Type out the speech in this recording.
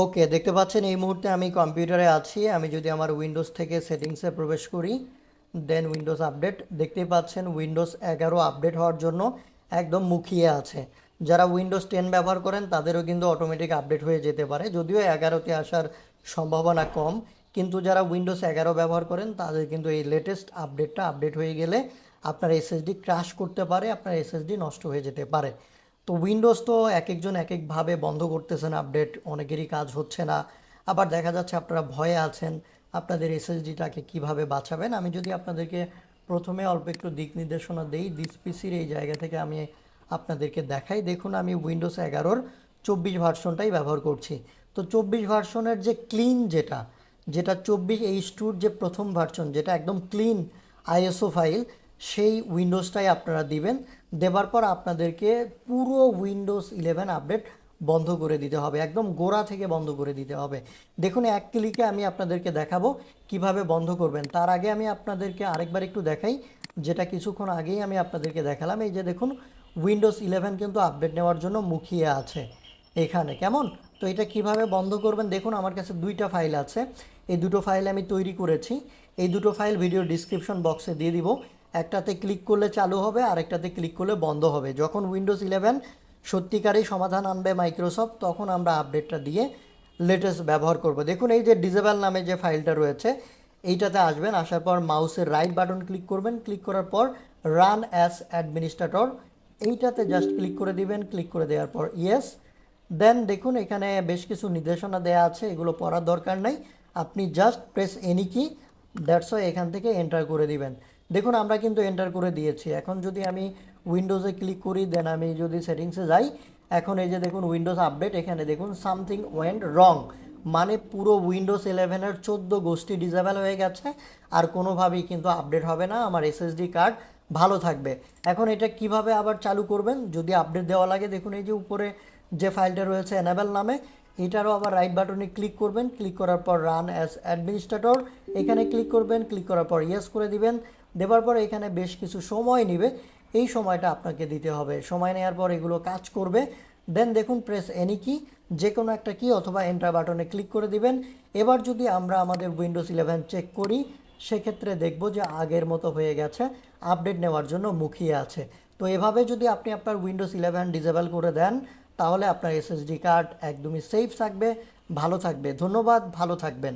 ওকে, দেখতে পাচ্ছেন, এই মুহূর্তে আমি কম্পিউটারে আছি। আমি যদি আমার উইন্ডোজ থেকে সেটিংসে প্রবেশ করি দেন উইন্ডোজ আপডেট দেখতেই পাচ্ছেন উইন্ডোজ এগারো আপডেট হওয়ার জন্য একদম মুখিয়ে আছে। যারা উইন্ডোজ টেন ব্যবহার করেন, তাদেরও কিন্তু অটোমেটিক আপডেট হয়ে যেতে পারে। যদিও এগারোতে আসার সম্ভাবনা কম, কিন্তু যারা উইন্ডোজ এগারো ব্যবহার করেন, তাদের কিন্তু এই লেটেস্ট আপডেটটা আপডেট হয়ে গেলে আপনার এসএসডি ক্র্যাশ করতে পারে, আপনার এসএসডি নষ্ট হয়ে যেতে পারে। তো উইন্ডোজ তো এক একজন এক একভাবে বন্ধ করতেছেন আপডেট অনেকেরই কাজ হচ্ছে না। আবার দেখা যাচ্ছে আপনারা ভয়ে আছেন, আপনাদের এসএসডিটাকে কীভাবে বাঁচাবেন? আমি যদি আপনাদেরকে প্রথমে অল্প একটু দিক নির্দেশনা দেই ডিসপিসির এই জায়গা থেকে আমি আপনাদেরকে দেখাই। দেখুন, আমি উইন্ডোজ এগারোর চব্বিশ ভার্সনটাই ব্যবহার করছি। তো চব্বিশ ভার্সনের যে ক্লিন যেটা যেটা চব্বিশ এইচ টুর যে প্রথম ভার্সন যেটা একদম ক্লিন আইএসও ফাইল সেই উইন্ডোজটাই আপনারা দিবেন। দেবার পর আপনাদেরকে পুরো উইন্ডোজ ইলেভেন আপডেট বন্ধ করে দিতে হবে। একদম গোড়া থেকে বন্ধ করে দিতে হবে। দেখুন, এক ক্লিকে আমি আপনাদেরকে দেখাবো কীভাবে বন্ধ করবেন। তার আগে আমি আপনাদেরকে আরেকবার একটু দেখাই, যেটা কিছুক্ষণ আগেই আমি আপনাদেরকে দেখালাম। এই যে দেখুন উইন্ডোজ ইলেভেন কিন্তু আপডেট নেওয়ার জন্য মুখিয়ে আছে এখানে। কেমন? তো এটা কীভাবে বন্ধ করবেন? দেখুন, আমার কাছে দুইটা ফাইল আছে। এই দুটো ফাইল আমি তৈরি করেছি। এই দুটো ফাইল ভিডিও ডিসক্রিপশন বক্সে দিয়ে দিব। একটাতে ক্লিক করলে চালু হবে আর একটাতে ক্লিক করলে বন্ধ হবে। যখন উইন্ডোজ ইলেভেন সত্যিকারই সমাধান আনবে মাইক্রোসফট তখন আমরা আপডেটটা দিয়ে লেটেস্ট ব্যবহার করব। দেখুন, এই যে ডিজেবল নামে যে ফাইলটা রয়েছে, এইটাতে আসবেন, আসার পর মাউসের রাইট বাটন ক্লিক করবেন। ক্লিক করার পর রান অ্যাস অ্যাডমিনিস্ট্রেটর এইটাতে জাস্ট ক্লিক করে দিবেন। ক্লিক করে দেওয়ার পর ইয়েস দেন দেখুন, এখানে বেশ কিছু নির্দেশনা দেওয়া আছে, এগুলো পড়ার দরকার নাই। আপনি just press any key that's এখান থেকে এন্টার করে দিবেন। দেখুন, আমরা কিন্তু এন্টার করে দিয়েছি। এখন যদি আমি উইন্ডোজে ক্লিক করি দেন আমি যদি সেটিংসে যাই, এখন এই যে দেখুন উইন্ডোজ আপডেট এখানে দেখুন সামথিং ওয়েন্ট রং মানে পুরো উইন্ডোজ ইলেভেনের চোদ্দ গোষ্ঠী ডিজেবল হয়ে গেছে, আর কোনোভাবেই কিন্তু আপডেট হবে না। আমার এসএসডি কার্ড ভালো থাকবে। এখন এটা কীভাবে আবার চালু করবেন? যদি আপডেট দেওয়া লাগে, দেখুন, এই যে উপরে যে ফাইলটা রয়েছে এনাবেল নামে, এটারও আবার রাইট বাটনে ক্লিক করবেন। ক্লিক করার পর রান অ্যাজ অ্যাডমিনিস্ট্রেটর এখানে ক্লিক করবেন। ক্লিক করার পর ইয়েস করে দিবেন। দেওয়ার পর এখানে বেশ কিছু সময় নেবে। এই সময়টা আপনাকে দিতে হবে। সময় নেওয়ার পর এগুলো কাজ করবে। দেন দেখুন প্রেস এনি কি যে কোনো একটা কি অথবা এন্টার বাটনে ক্লিক করে দিবেন। এবার যদি আমরা আমাদের উইন্ডোজ ইলেভেন চেক করি, সেক্ষেত্রে দেখব যে আগের মতো হয়ে গেছে আপডেট নেওয়ার জন্য মুখিয়ে আছে। তো এভাবে যদি আপনি আপনার উইন্ডোজ ইলেভেন ডিজেবল করে দেন, তাহলে আপনার এসএসডি কার্ড একদমই সেফ থাকবে, ভালো থাকবে। ধন্যবাদ, ভালো থাকবেন।